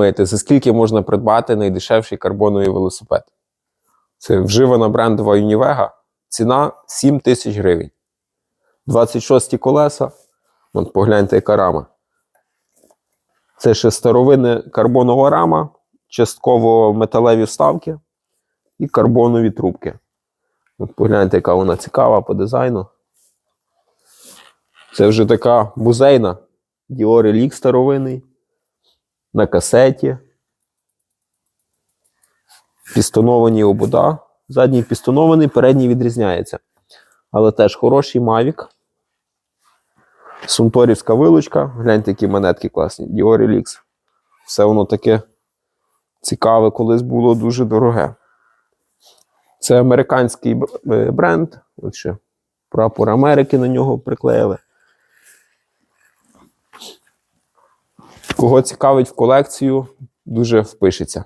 думаєте, за скільки можна придбати найдешевший карбоновий велосипед? Це вживана брендова Univega. Ціна 7 тисяч гривень. 26 колеса. От погляньте, яка рама. Це ще старовинна карбонова рама, частково металеві вставки і карбонові трубки. От погляньте, яка вона цікава по дизайну. Це вже така музейна Dior Elix старовинний. На касеті. Пістоновані обода. Задній пістонований, передній відрізняється. Але теж хороший Mavic. Сунторівська вилучка. Гляньте, які монетки класні. Dior Elix. Все воно таке цікаве, колись було дуже дороге. Це американський е, бренд. От ще прапор Америки на нього приклеїли. Кого цікавить в колекцію, дуже впишеться.